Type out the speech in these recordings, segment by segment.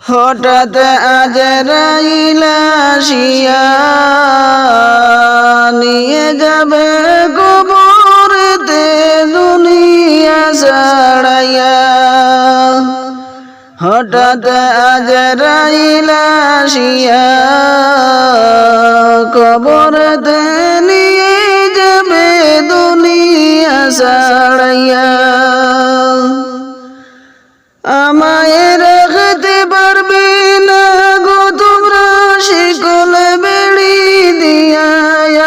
হঠাৎ আজ রাইলাসিয়া নিয়ে যাবে দুনিয়া ছাড়াইয়া। হঠাৎ আজ রাইলাসিয়া কবরতে নিয়ে যাবে দুনিয়া ছাড়াইয়া। আমায় শিকল বেড়ি দিয়া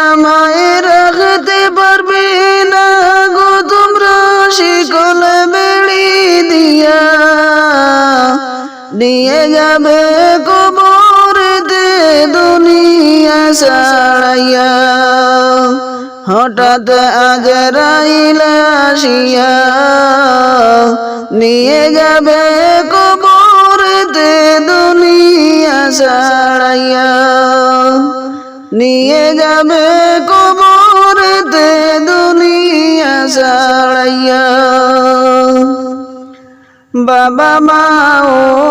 আমায় রাখতে পারবে না গো তোমরা। শিকল বেড়ি দিয়া দিয়ে যাবে কবরতে দুনিয়া ছাড়াইয়া। হঠাৎ আজ রাইলাসিয়া নিয়ে যাবে কবর দে দুনিয়া ছাড়াইয়া নিয়ে যাবে কবরতে দুনিয়া ছাড়াইয়া বাবা মাও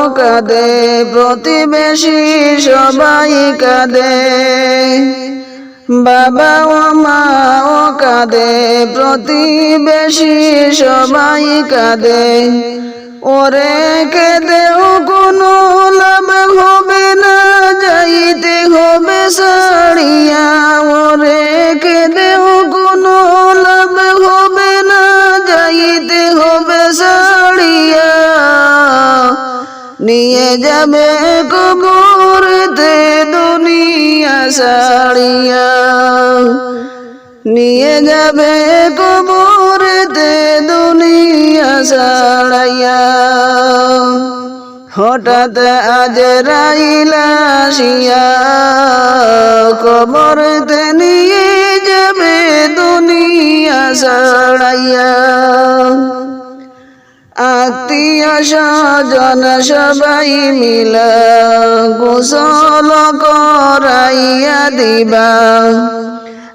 কাঁদে, প্রতিবেশী সবাই কাঁদে। বাবা ও মা ও কাঁদে, প্রতিবেশী সবাই কাঁদে। ওরে কেঁদেও কোনো লাভ হবে না, যাইতে হবে সাড়িয়া ওরে কেঁদেও কোনো লাভ হবে না, যাইতে হবে সাড়িয়া নিয়ে যাবে কবরতে দুনিয়া সাড়িয়া নিয়ে যাবে কবরতে দুনিয়া সাড়াইয়া হঠাৎ আজ রাইলাসিয়া কবরতে নিয়ে যাবে দুনিয়া সাড়াইয়া আত্মীয় স্বজন সবাই মিলা গোসল করাইয়া দিবা।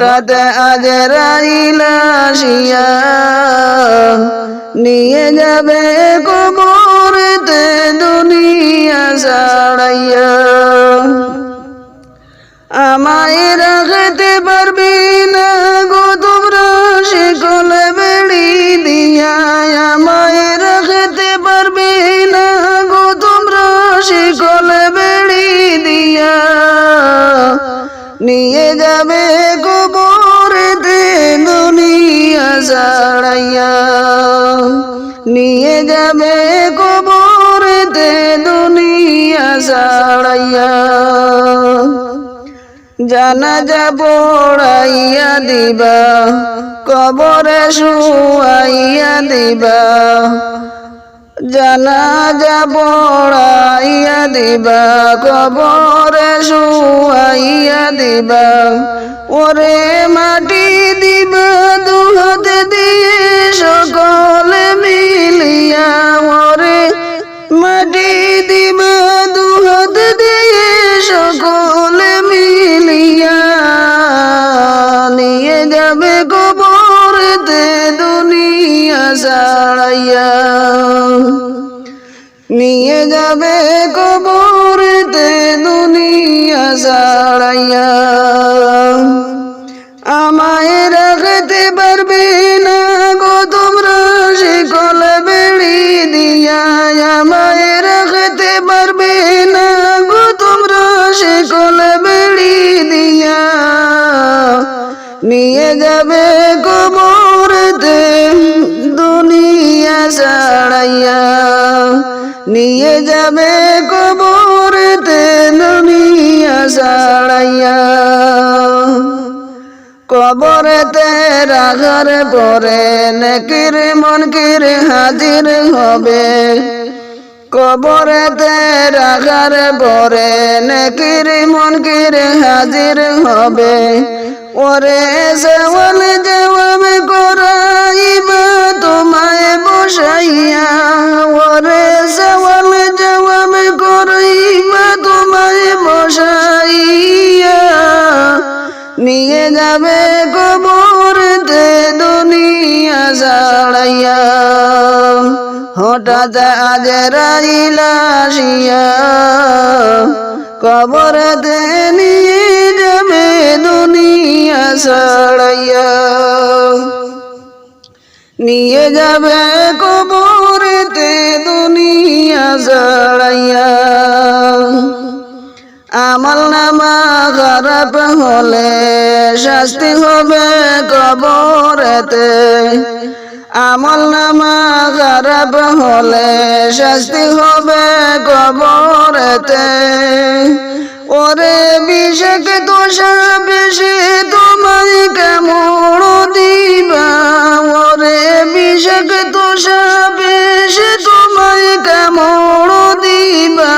হঠাৎ আজ নিয়ে যাবে কবরতে দুনিয়া ছাড়াইয়া। আমায় রাখতে পারবি না গো তোমরা শিকল বেড়ি দিয়া। আমায় রাখতে পারবি না গো তোমরা শিকল বেড়ি দিয়া। নিয়ে যাবে গোবরতে দুনিয়া নিয়ে যাবে গোবরতে দুনিয়া জানা যা বড়াইয়া দিবা, কবরে শুয়াইয়া দিবা। জানা যা বড়াইয়া দিবা, কবরে শুয়াইয়া দিবা। ওরে মাটি দিয়ে সকলে মিলিয়া ওরে মাটি দিবা দুহাত দিয়ে সকলে মিলিয়া নিয়ে যাবে কবরতে দুনিয়া ছাড়াইয়া। নিয়ে যাবে কবরতে দুনিয়া ছাড়াইয়া। নিয়ে যাবে কবরতে দুনিয়া ছাড়াইয়া। নিয়ে যাবে কবরতে দুনিয়া ছাড়াইয়া। কবরেতে রাখার পরে নেকির মনকির হাজির হবে। কবরেতে রাখার পরে নেকির মনকির হাজির হবে। ওরে সওয়াল জবাব করাইবা তোমায় বসাইয়া। ওরে সওয়াল জবাব করাইবা তোমায় বসাইয়া। নিয়ে যাবে হঠাৎ আজ রাইলাসিয়া কবরতে নিয়ে যাবে দুনিয়া ছাড়াইয়া নিয়ে যাবে কবরতে দুনিয়া ছাড়াইয়া। আমল নামা খারাপ হলে শাস্তি হবে কবরেতে। আমল নামা খারাপ হলে শাস্তি হবে কবরেতে। ওরে বিশেষ দোষা বেশি তোমায় কেমন দিবা? ওরে বিশেষ দোষা বেশি তোমায় কেমন দিবা?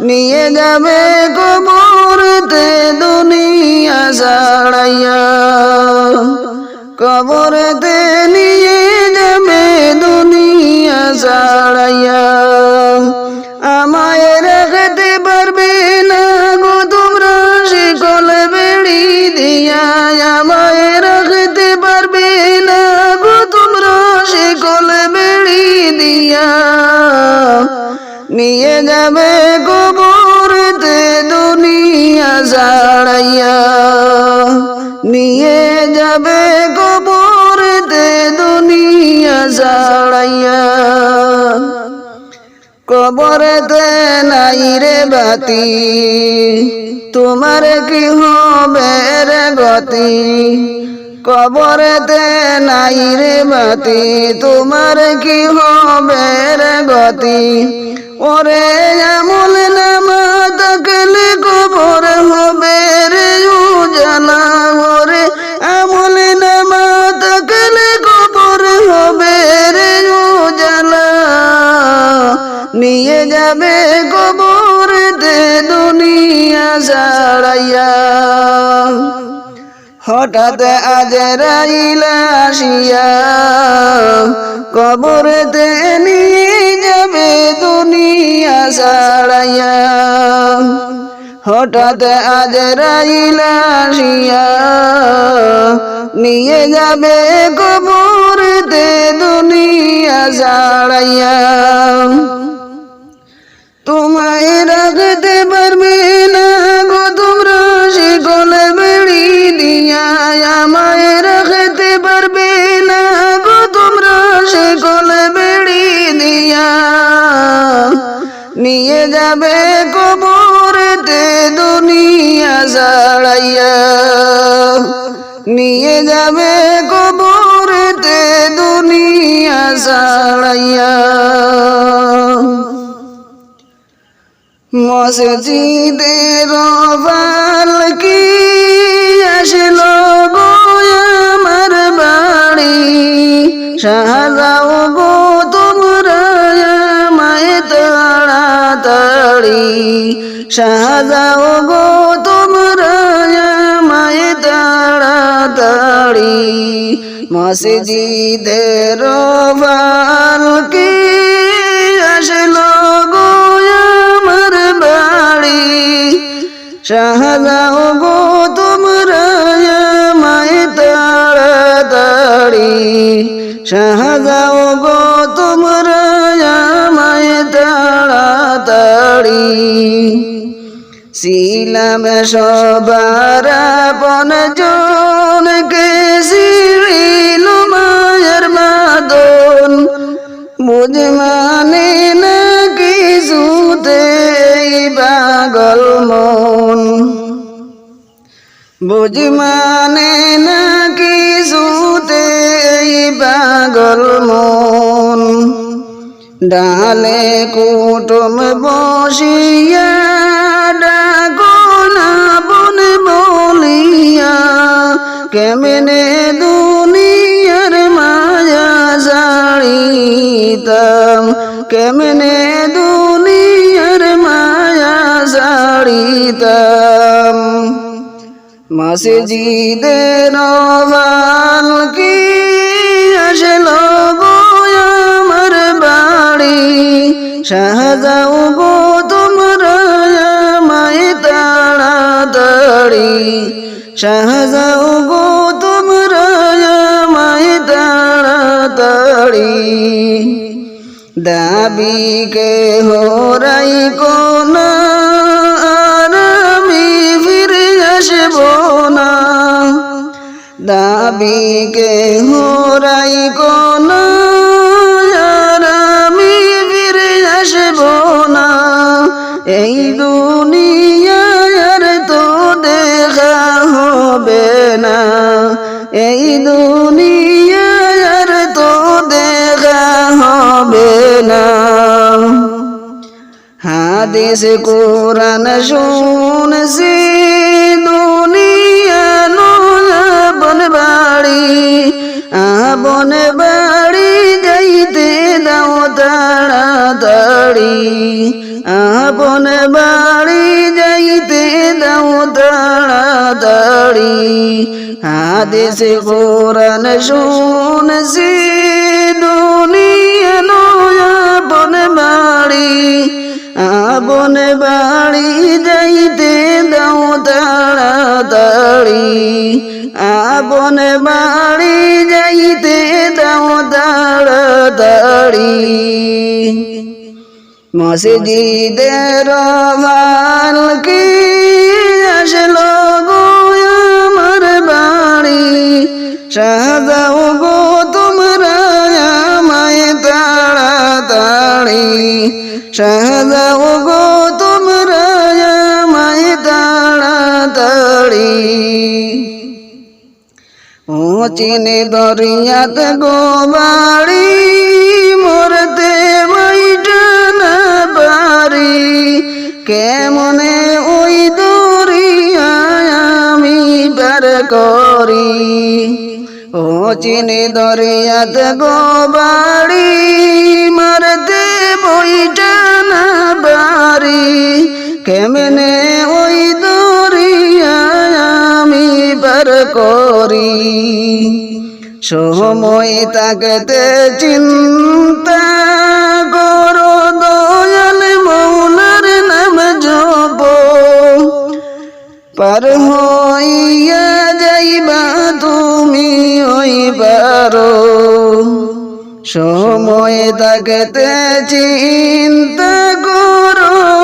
নিয়ে যাবে কবরতে দুনিয়া ছাড়াইয়া। কবরতে নিয়ে যাবে কবরতে দুনিয়া ছাড়াইয়া নিয়ে যাবে কবরতে দুনিয়া ছাড়াইয়া কবরতে নাই রে বাতি, তোমার কি হবে রে গতি? কবরতে নাই রে বাতি তোমার কি হবে রে গতি? ওরে আমল নামা হঠাৎ আজ রাইলাসিয়া কবরতে নিয়ে যাবে দুনিয়া ছাড়াইয়া। হঠাৎ আজ রাইলাসিয়া নিয়ে যাবে কবরতে দুনিয়া ছাড়াইয়া। তোমায় রাখতে পারবে মসজিদের কি আসল গো আমার বাড়ি? শাহজাও গো তোমরা মায় তাড়াতাড়ি। শাহজাও গো তোমরা মায় তাড়াতাড়ি। মসজিদের কি আসলো গো বাড়ি শাহজাও গো তোমরা মায় তাড়াতাড়ি শাহজাও গো তোমরা মায় তাড়াতাড়ি ছিলাম সবার আপন বুঝ মানে না কিছুতে পাগল মন? ডালে কুটুম বসিয়া ডাকো না বন বলিয়া, কেমনে দুনিয়ার মায়া জাড়িতাম? কেমনে দুনিয়ার মায়া জাড়িতাম? মাসে জিদে নভাল কি আসলো আমার বাড়ি? শাহজাও গো তোমরা মায় তাড়াতাড়ি। শাহজাও গো তোমরা মায় তাড়াতাড়ি। দাবি কে দাবি কে হোরাই কোন আমি ফিরে আসব না। এই দুনিয়ার তো দেখা হবে না। এই দুনিয়ার তো দেখা হবে না। হাদিস কোরআন শুনছি বন বাড়ি যাইতে দাও তাড়াতাড়ি বন বাড়ি যাইতে দাও তাড়াতাড়ি হাদিস কোরআন শুনছি, দুনিয়া বন বাড়ি। বন বাড়ি যাইতে দাও তাড়াতাড়ি বন বাড়ি মসজিদের ভালো কি আসলো গো আমার বাড়ি? সাজাও গো তোমরা আমায় তাড়াতাড়ি। সাজাও গো তোমরা আমায় তাড়াতাড়ি। ও চিনে দরিয়াত গো বাড়ি মরতে মাইটা না পারি কেমনে ওই দরিয়া আমি পার করি? ও চিনে দরিয়াত গো বাড়ি মরতে বইটা না পারি কেমনে ওই দরিয়া আমি পার করি? সময় তাকতে চিন্তা করো, দয়াল মৌলার নাম জপ। পার হইয়া যাইবা তুমি ওই সময় তাকতে চিন্তা করো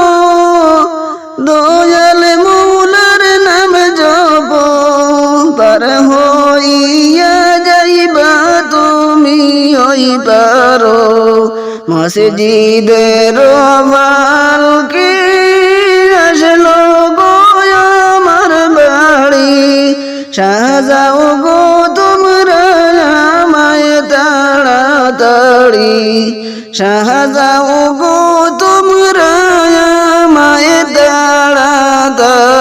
পারো মসজিদের মালকে আসলো গো আমার বাড়ি? সাজাও গো তোমরা আমায় তাড়াতাড়ি। সাজাও গো তোমরা আমায় তাড়াতাড়ি।